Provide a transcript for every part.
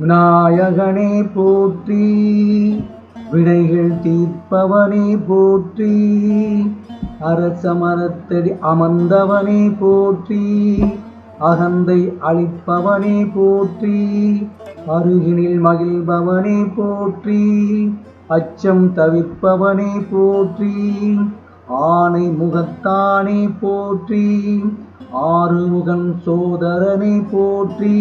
விநாயகனே போற்றி வினைகள் தீர்ப்பவனே போற்றி அரசமரத்தடி அமர்ந்தவனே போற்றி. அகந்தை அழிப்பவனே போற்றி அருகினில் மகிழ்பவனே போற்றி அச்சம் தவிப்பவனே போற்றி ஆனை முகத்தானே போற்றி ஆறுமுகன் சோதரனே போற்றி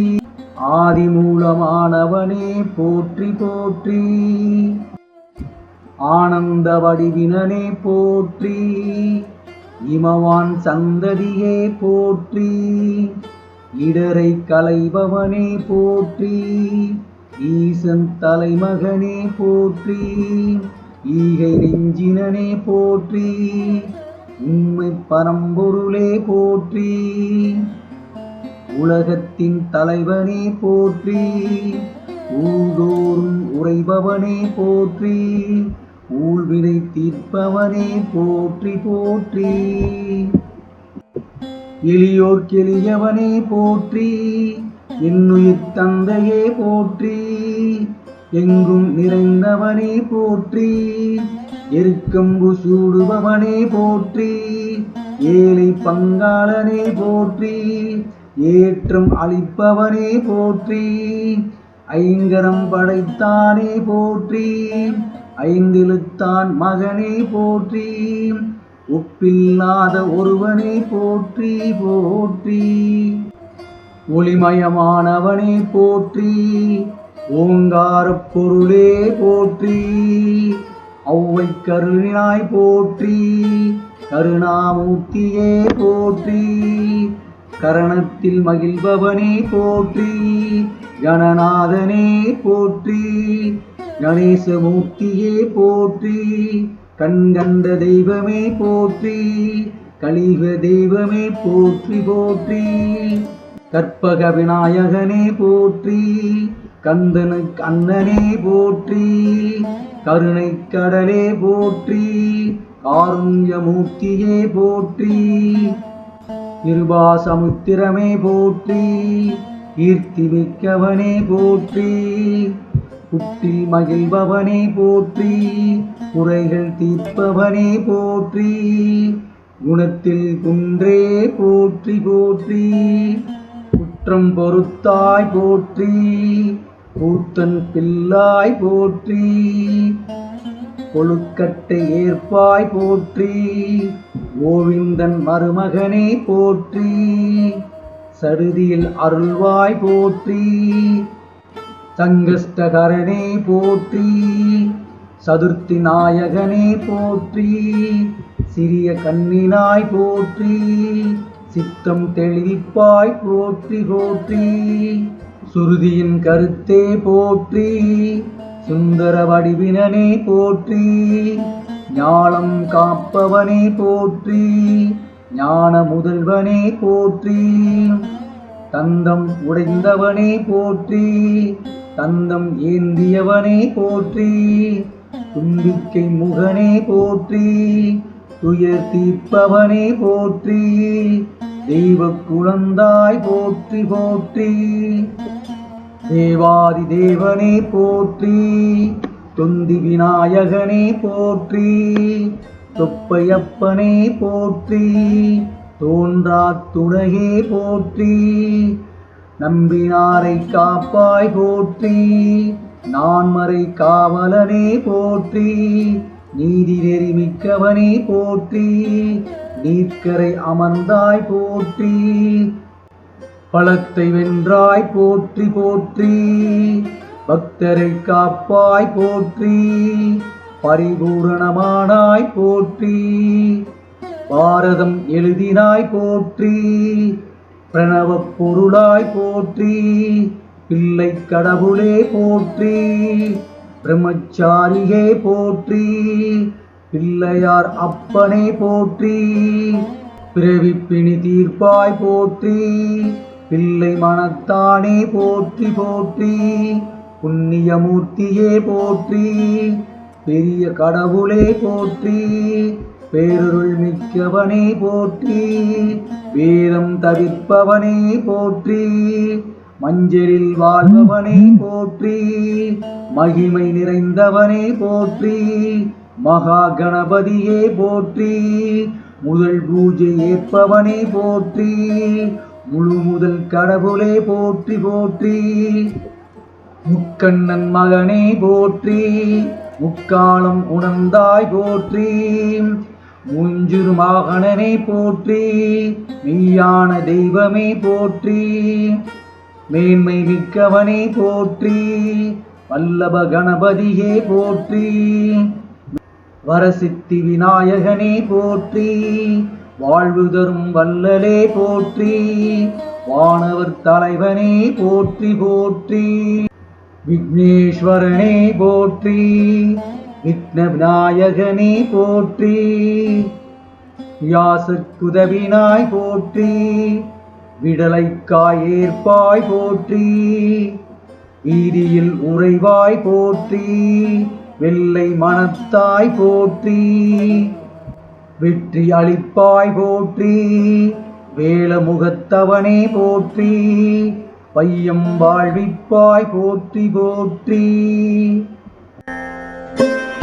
ஆதி மூலமானவனே போற்றி போற்றி ஆனந்த வடிவினனே போற்றி இமவான் சந்ததியே போற்றி இடரை கலைபவனே போற்றி. ஈசன் தலைமகனே போற்றி. ஈகை நெஞ்சினனே போற்றி. உண்மை பரம்பொருளே போற்றி. உலகத்தின் தலைவனே போற்றி. ஊதோறும் உறைபவனே போற்றி. ஊழ்வினை தீர்ப்பவனே போற்றி போற்றி. எளியோர் கெளியவனே போற்றி என்னுயிர் தந்தையே போற்றி எங்கும் நிறைந்தவனே போற்றி எருக்கம்பு சூடுபவனே போற்றி ஏழை பங்காளனே போற்றி ஏற்றம் அளிப்பவனே போற்றி ஐங்கரம் படைத்தானே போற்றி ஐந்திலுத்தான் மகனே போற்றி ஒப்பில்லாத ஒருவனே போற்றி போற்றி. ஒளிமயமானவனே போற்றி ஓங்காரப் பொருளே போற்றி. ஔவை கருணாய் போற்றி கருணாமூர்த்தியே போற்றி. கரணத்தில் மகிழ்பவனே போற்றி கணநாதனே போற்றி. கணேசமூர்த்தியே போற்றி. கண்கண்ட தெய்வமே போற்றி கலிக தெய்வமே போற்றி போற்றி. கற்பக விநாயகனே போற்றி கந்தனு கண்ணனே போற்றி கருணை கடலே போற்றி காருண்யமூர்த்தியே போற்றி. கிருபாசமுத்திரமே போற்றி கீர்த்தி மிக்கவனே போற்றி. குட்டில் மகிழ்பவனே போற்றி குறைகள் தீர்ப்பவனே போற்றி குணத்தில் குன்றே போற்றி போற்றி குற்றம் பொறுத்தாய் போற்றி கூத்தன் பிள்ளாய் போற்றி கொழுக்கட்டை ஏற்பாய் போற்றி கோவிந்தன் மருமகனே போற்றி சருதியில் அருள்வாய் போற்றி சங்கஷ்டகரனே போற்றி சதுர்த்தி நாயகனே போற்றி சிறிய கண்ணினாய் போற்றி சித்தம் தெளிவிப்பாய் போற்றி போற்றி சுருதியின் கருத்தே போற்றி சுந்தர வடிவினனே போற்றி ஞானம் காப்பவனே போற்றி ஞான முதல்வனே போற்றி தந்தம் உடைந்தவனே போற்றி தந்தம் ஏந்தியவனே போற்றி தும்பிக்கை முகனே போற்றி துயர் தீர்ப்பவனே போற்றி தெய்வ குழந்தாய் போற்றி போற்றி. தேவாதி தேவனே போற்றி தொந்தி விநாயகனே போற்றி தொப்பையப்பனே போற்றி தோன்றா துணையே போற்றி. நம்பினாரை காப்பாய் போற்றி நான்மறை காவலனே போற்றி நீதி நெறிமிக்கவனே போற்றி நீர்க்கரை அமர்ந்தாய் போற்றி பழத்தை வென்றாய் போற்றி போற்றி பக்தரை காப்பாய் போற்றி பரிபூரணமானாய் போற்றி பாரதம் எழுதினாய் போற்றி பிரணவப் பொருளாய் போற்றி பிள்ளை கடவுளே போற்றி பிரம்மச்சாரியே போற்றி பிள்ளையார் அப்பனே போற்றி பிறவி பிணி தீர்ப்பாய் போற்றி பிள்ளை மனத்தானே போற்றி போற்றி புண்ணியமூர்த்தியே போற்றி பெரிய கடவுளே போற்றி பேருருள் மிக்கவனே போற்றி வேதம் தவிர்ப்பவனே போற்றி. மஞ்சரில் வாழ்பவனே போற்றி. மகிமை நிறைந்தவனே போற்றி. மகா கணபதியே போற்றி. முதல் பூஜை ஏற்பவனே போற்றி. முழு முதல் கடவுளே போற்றி போற்றி. முக்கண்ணன் மகனே போற்றி. முக்காலம் உணர்ந்தாய் போற்றி. மூஞ்சுரு மாகணனே போற்றி மெய்யான தெய்வமே போற்றி மேன்மை மிக்கவனை போற்றி வல்லப கணபதியே போற்றி வரசித்தி விநாயகனே போற்றி வாழ்வு தரும் வல்லலே போற்றி வானவர் தலைவனே போற்றி போற்றி விக்னேஸ்வரனே போற்றி விக்ன விநாயகனே போற்றி யாசற்குதவினாய் போற்றி விடலைக்காய் ஏற்பாய் போற்றி ஈதியில் உறைவாய் போற்றி வெள்ளை மனத்தாய் போற்றி வெற்றி அளிப்பாய் போற்றி வேலமுகத்தவனே போற்றி பையம் வாழ்விப்பாய் போற்றி போற்றி.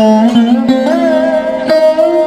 Thank you.